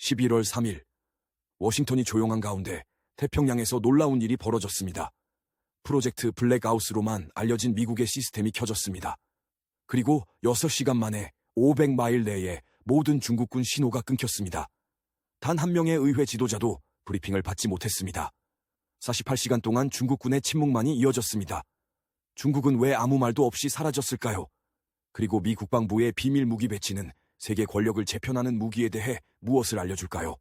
11월 3일 워싱턴이 조용한 가운데 태평양에서 놀라운 일이 벌어졌습니다. 프로젝트 블랙아웃으로만 알려진 미국의 시스템이 켜졌습니다. 그리고 6시간 만에 500마일 내에 모든 중국군 신호가 끊겼습니다. 단 한 명의 의회 지도자도 브리핑을 받지 못했습니다. 48시간 동안 중국군의 침묵만이 이어졌습니다. 중국은 왜 아무 말도 없이 사라졌을까요? 그리고 미 국방부의 비밀 무기 배치는 세계 권력을 재편하는 무기에 대해 무엇을 알려줄까요?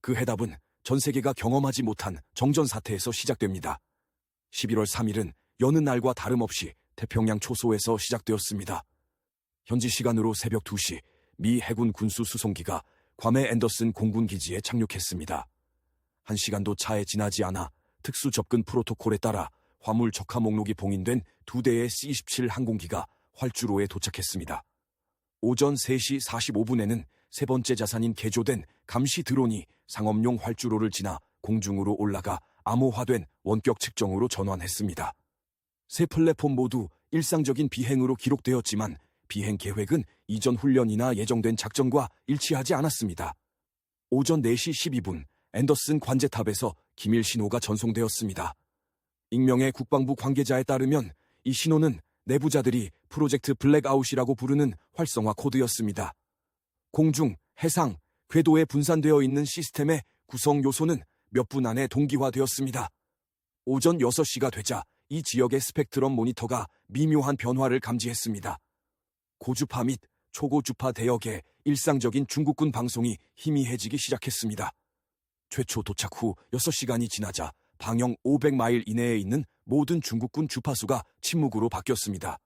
그 해답은 전 세계가 경험하지 못한 정전 사태에서 시작됩니다. 11월 3일은 여느 날과 다름없이 태평양 초소에서 시작되었습니다. 현지 시간으로 새벽 2시 미 해군 군수 수송기가 괌의 앤더슨 공군 기지에 착륙했습니다. 한 시간도 차에 지나지 않아 특수 접근 프로토콜에 따라 화물 적하 목록이 봉인된 두 대의 C-27 항공기가 활주로에 도착했습니다. 오전 3시 45분에는 세 번째 자산인 개조된 감시 드론이 상업용 활주로를 지나 공중으로 올라가 암호화된 원격 측정으로 전환했습니다. 세 플랫폼 모두 일상적인 비행으로 기록되었지만 비행 계획은 이전 훈련이나 예정된 작전과 일치하지 않았습니다. 오전 4시 12분 앤더슨 관제탑에서 기밀 신호가 전송되었습니다. 익명의 국방부 관계자에 따르면 이 신호는 내부자들이 프로젝트 블랙아웃이라고 부르는 활성화 코드였습니다. 공중, 해상, 궤도에 분산되어 있는 시스템의 구성 요소는 몇 분 안에 동기화되었습니다. 오전 6시가 되자 이 지역의 스펙트럼 모니터가 미묘한 변화를 감지했습니다. 고주파 및 초고주파 대역의 일상적인 중국군 방송이 희미해지기 시작했습니다. 최초 도착 후 6시간이 지나자 방영 500마일 이내에 있는 모든 중국군 주파수가 침묵으로 바뀌었습니다.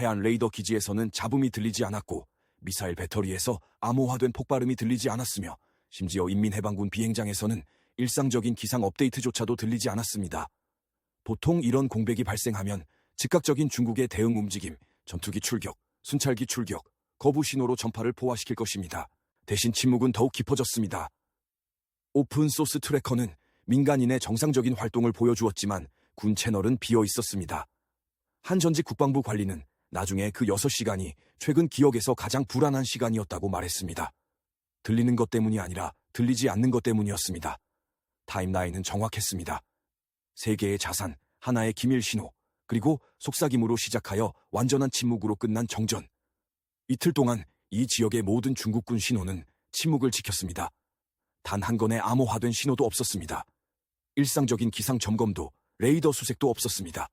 해안 레이더 기지에서는 잡음이 들리지 않았고 미사일 배터리에서 암호화된 폭발음이 들리지 않았으며 심지어 인민해방군 비행장에서는 일상적인 기상 업데이트조차도 들리지 않았습니다. 보통 이런 공백이 발생하면 즉각적인 중국의 대응 움직임, 전투기 출격, 순찰기 출격, 거부 신호로 전파를 포화시킬 것입니다. 대신 침묵은 더욱 깊어졌습니다. 오픈 소스 트래커는 민간인의 정상적인 활동을 보여주었지만 군 채널은 비어 있었습니다. 한 전직 국방부 관리는 나중에 그 6시간이 최근 기억에서 가장 불안한 시간이었다고 말했습니다. 들리는 것 때문이 아니라 들리지 않는 것 때문이었습니다. 타임라인은 정확했습니다. 세 개의 자산, 하나의 기밀 신호, 그리고 속삭임으로 시작하여 완전한 침묵으로 끝난 정전. 이틀 동안 이 지역의 모든 중국군 신호는 침묵을 지켰습니다. 단 한 건의 암호화된 신호도 없었습니다. 일상적인 기상 점검도 레이더 수색도 없었습니다.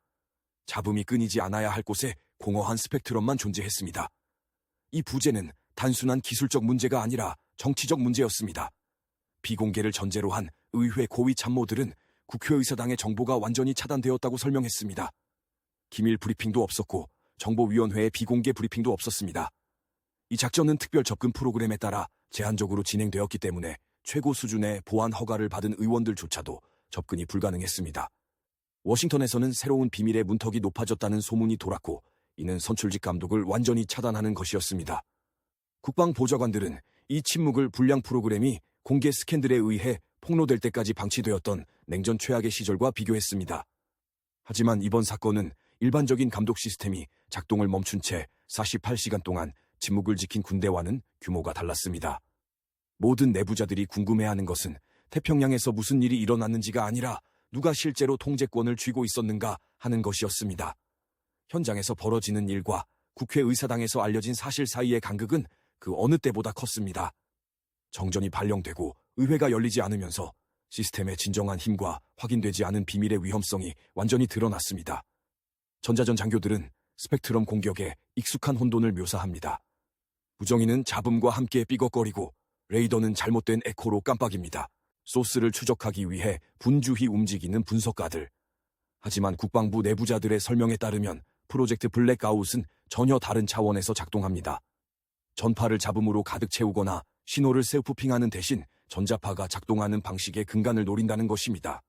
잡음이 끊이지 않아야 할 곳에 공허한 스펙트럼만 존재했습니다. 이 부재는 단순한 기술적 문제가 아니라 정치적 문제였습니다. 비공개를 전제로 한 의회 고위 참모들은 국회의사당의 정보가 완전히 차단되었다고 설명했습니다. 기밀 브리핑도 없었고 정보위원회의 비공개 브리핑도 없었습니다. 이 작전은 특별 접근 프로그램에 따라 제한적으로 진행되었기 때문에 최고 수준의 보안 허가를 받은 의원들조차도 접근이 불가능했습니다. 워싱턴에서는 새로운 비밀의 문턱이 높아졌다는 소문이 돌았고 이는 선출직 감독을 완전히 차단하는 것이었습니다. 국방보좌관들은 이 침묵을 불량 프로그램이 공개 스캔들에 의해 폭로될 때까지 방치되었던 냉전 최악의 시절과 비교했습니다. 하지만 이번 사건은 일반적인 감독 시스템이 작동을 멈춘 채 48시간 동안 침묵을 지킨 군대와는 규모가 달랐습니다. 모든 내부자들이 궁금해하는 것은 태평양에서 무슨 일이 일어났는지가 아니라 누가 실제로 통제권을 쥐고 있었는가 하는 것이었습니다. 현장에서 벌어지는 일과 국회의사당에서 알려진 사실 사이의 간극은 그 어느 때보다 컸습니다. 정전이 발령되고 의회가 열리지 않으면서 시스템의 진정한 힘과 확인되지 않은 비밀의 위험성이 완전히 드러났습니다. 전자전 장교들은 스펙트럼 공격에 익숙한 혼돈을 묘사합니다. 부정이는 잡음과 함께 삐걱거리고 레이더는 잘못된 에코로 깜빡입니다. 소스를 추적하기 위해 분주히 움직이는 분석가들. 하지만 국방부 내부자들의 설명에 따르면 프로젝트 블랙아웃은 전혀 다른 차원에서 작동합니다. 전파를 잡음으로 가득 채우거나 신호를 셀프핑하는 대신 전자파가 작동하는 방식의 근간을 노린다는 것입니다.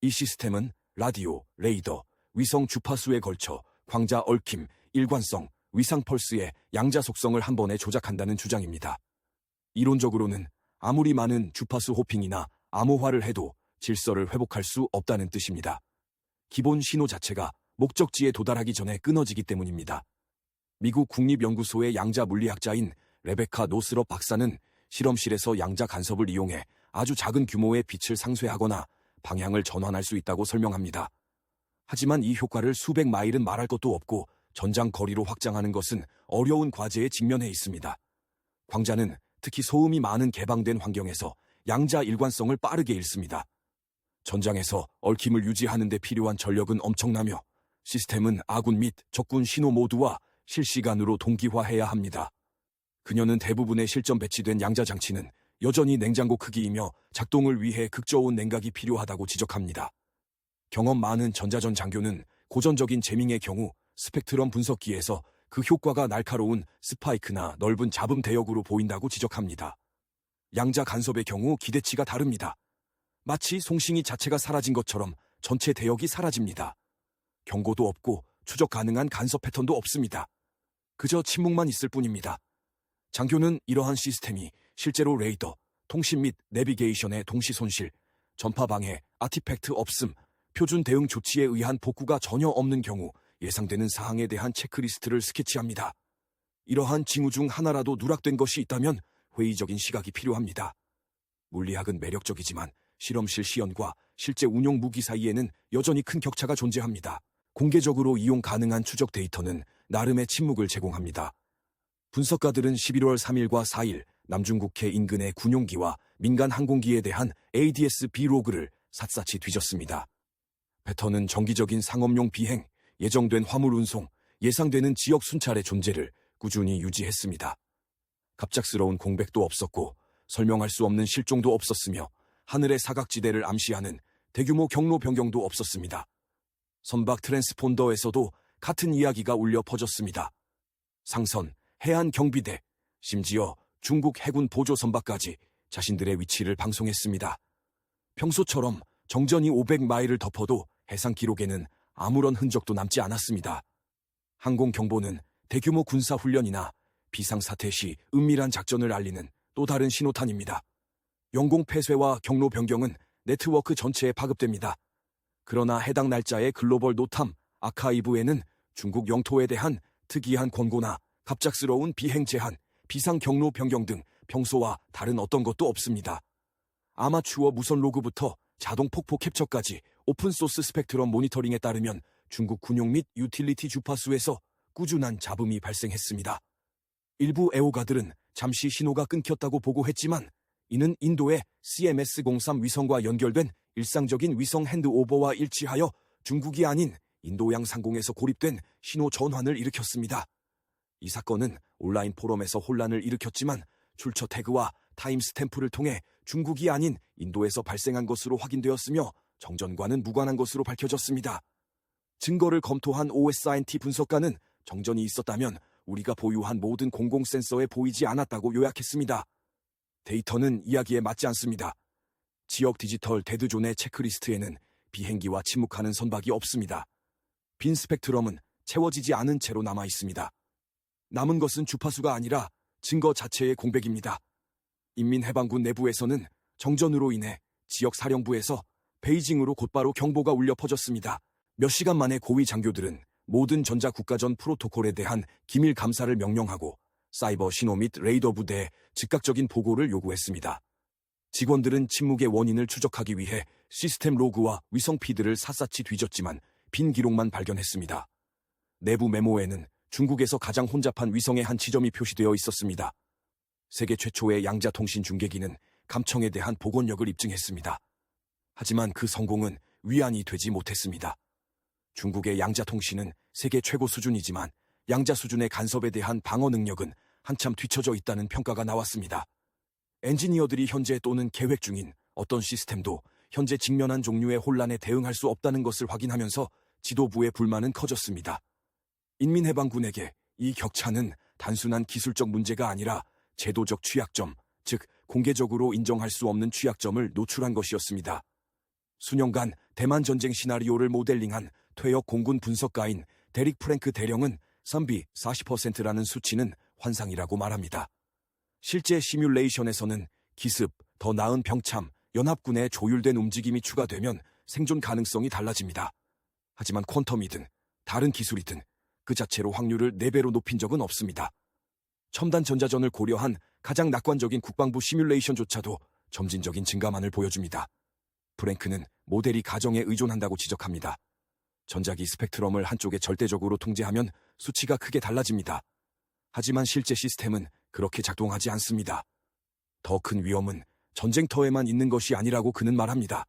이 시스템은 라디오, 레이더, 위성 주파수에 걸쳐 광자 얽힘, 일관성, 위상 펄스의 양자 속성을 한 번에 조작한다는 주장입니다. 이론적으로는 아무리 많은 주파수 호핑이나 암호화를 해도 질서를 회복할 수 없다는 뜻입니다. 기본 신호 자체가 목적지에 도달하기 전에 끊어지기 때문입니다. 미국 국립연구소의 양자 물리학자인 레베카 노스럽 박사는 실험실에서 양자 간섭을 이용해 아주 작은 규모의 빛을 상쇄하거나 방향을 전환할 수 있다고 설명합니다. 하지만 이 효과를 수백 마일은 말할 것도 없고 전장 거리로 확장하는 것은 어려운 과제에 직면해 있습니다. 광자는 특히 소음이 많은 개방된 환경에서 양자 일관성을 빠르게 잃습니다. 전장에서 얽힘을 유지하는 데 필요한 전력은 엄청나며 시스템은 아군 및 적군 신호 모두와 실시간으로 동기화해야 합니다. 그녀는 대부분의 실전 배치된 양자 장치는 여전히 냉장고 크기이며 작동을 위해 극저온 냉각이 필요하다고 지적합니다. 경험 많은 전자전 장교는 고전적인 재밍의 경우 스펙트럼 분석기에서 그 효과가 날카로운 스파이크나 넓은 잡음 대역으로 보인다고 지적합니다. 양자 간섭의 경우 기대치가 다릅니다. 마치 송싱이 자체가 사라진 것처럼 전체 대역이 사라집니다. 경고도 없고 추적 가능한 간섭 패턴도 없습니다. 그저 침묵만 있을 뿐입니다. 장교는 이러한 시스템이 실제로 레이더, 통신 및 내비게이션의 동시 손실, 전파 방해, 아티팩트 없음, 표준 대응 조치에 의한 복구가 전혀 없는 경우 예상되는 사항에 대한 체크리스트를 스케치합니다. 이러한 징후 중 하나라도 누락된 것이 있다면 회의적인 시각이 필요합니다. 물리학은 매력적이지만 실험실 시연과 실제 운용 무기 사이에는 여전히 큰 격차가 존재합니다. 공개적으로 이용 가능한 추적 데이터는 나름의 침묵을 제공합니다. 분석가들은 11월 3일과 4일 남중국해 인근의 군용기와 민간 항공기에 대한 ADS-B 로그를 샅샅이 뒤졌습니다. 패턴은 정기적인 상업용 비행, 예정된 화물 운송, 예상되는 지역 순찰의 존재를 꾸준히 유지했습니다. 갑작스러운 공백도 없었고 설명할 수 없는 실종도 없었으며 하늘의 사각지대를 암시하는 대규모 경로 변경도 없었습니다. 선박 트랜스폰더에서도 같은 이야기가 울려 퍼졌습니다. 상선, 해안 경비대, 심지어 중국 해군 보조 선박까지 자신들의 위치를 방송했습니다. 평소처럼 정전이 500마일을 덮어도 해상 기록에는 아무런 흔적도 남지 않았습니다. 항공경보는 대규모 군사훈련이나 비상사태 시 은밀한 작전을 알리는 또 다른 신호탄입니다. 영공 폐쇄와 경로 변경은 네트워크 전체에 파급됩니다. 그러나 해당 날짜의 글로벌 노탐 아카이브에는 중국 영토에 대한 특이한 권고나 갑작스러운 비행 제한, 비상 경로 변경 등 평소와 다른 어떤 것도 없습니다. 아마추어 무선 로그부터 자동 폭포 캡처까지 오픈소스 스펙트럼 모니터링에 따르면 중국 군용 및 유틸리티 주파수에서 꾸준한 잡음이 발생했습니다. 일부 애호가들은 잠시 신호가 끊겼다고 보고했지만 이는 인도의 CMS-03 위성과 연결된 일상적인 위성 핸드오버와 일치하여 중국이 아닌 인도양 상공에서 고립된 신호 전환을 일으켰습니다. 이 사건은 온라인 포럼에서 혼란을 일으켰지만 출처 태그와 타임스탬프를 통해 중국이 아닌 인도에서 발생한 것으로 확인되었으며 정전과는 무관한 것으로 밝혀졌습니다. 증거를 검토한 OSINT 분석가는 정전이 있었다면 우리가 보유한 모든 공공 센서에 보이지 않았다고 요약했습니다. 데이터는 이야기에 맞지 않습니다. 지역 디지털 데드존의 체크리스트에는 비행기와 침묵하는 선박이 없습니다. 빈 스펙트럼은 채워지지 않은 채로 남아 있습니다. 남은 것은 주파수가 아니라 증거 자체의 공백입니다. 인민해방군 내부에서는 정전으로 인해 지역 사령부에서 베이징으로 곧바로 경보가 울려 퍼졌습니다. 몇 시간 만에 고위 장교들은 모든 전자국가전 프로토콜에 대한 기밀 감사를 명령하고 사이버 신호 및 레이더 부대에 즉각적인 보고를 요구했습니다. 직원들은 침묵의 원인을 추적하기 위해 시스템 로그와 위성 피드를 샅샅이 뒤졌지만 빈 기록만 발견했습니다. 내부 메모에는 중국에서 가장 혼잡한 위성의 한 지점이 표시되어 있었습니다. 세계 최초의 양자 통신 중계기는 감청에 대한 복원력을 입증했습니다. 하지만 그 성공은 위안이 되지 못했습니다. 중국의 양자 통신은 세계 최고 수준이지만 양자 수준의 간섭에 대한 방어 능력은 한참 뒤처져 있다는 평가가 나왔습니다. 엔지니어들이 현재 또는 계획 중인 어떤 시스템도 현재 직면한 종류의 혼란에 대응할 수 없다는 것을 확인하면서 지도부의 불만은 커졌습니다. 인민해방군에게 이 격차는 단순한 기술적 문제가 아니라 제도적 취약점, 즉 공개적으로 인정할 수 없는 취약점을 노출한 것이었습니다. 수년간 대만 전쟁 시나리오를 모델링한 퇴역 공군 분석가인 데릭 프랭크 대령은 선비 40%라는 수치는 환상이라고 말합니다. 실제 시뮬레이션에서는 기습, 더 나은 병참, 연합군의 조율된 움직임이 추가되면 생존 가능성이 달라집니다. 하지만 퀀텀이든 다른 기술이든 그 자체로 확률을 4배로 높인 적은 없습니다. 첨단 전자전을 고려한 가장 낙관적인 국방부 시뮬레이션조차도 점진적인 증가만을 보여줍니다. 프랭크는 모델이 가정에 의존한다고 지적합니다. 전자기 스펙트럼을 한쪽에 절대적으로 통제하면 수치가 크게 달라집니다. 하지만 실제 시스템은 그렇게 작동하지 않습니다. 더 큰 위험은 전쟁터에만 있는 것이 아니라고 그는 말합니다.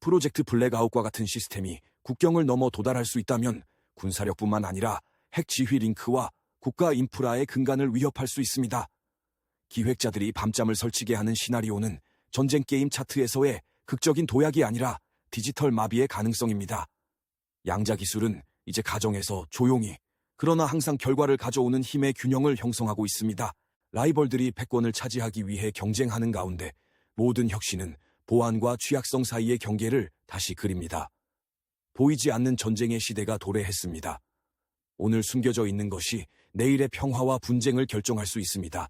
프로젝트 블랙아웃과 같은 시스템이 국경을 넘어 도달할 수 있다면 군사력뿐만 아니라 핵 지휘 링크와 국가 인프라의 근간을 위협할 수 있습니다. 기획자들이 밤잠을 설치게 하는 시나리오는 전쟁 게임 차트에서의 극적인 도약이 아니라 디지털 마비의 가능성입니다. 양자 기술은 이제 가정에서 조용히 그러나 항상 결과를 가져오는 힘의 균형을 형성하고 있습니다. 라이벌들이 패권을 차지하기 위해 경쟁하는 가운데 모든 혁신은 보안과 취약성 사이의 경계를 다시 그립니다. 보이지 않는 전쟁의 시대가 도래했습니다. 오늘 숨겨져 있는 것이 내일의 평화와 분쟁을 결정할 수 있습니다.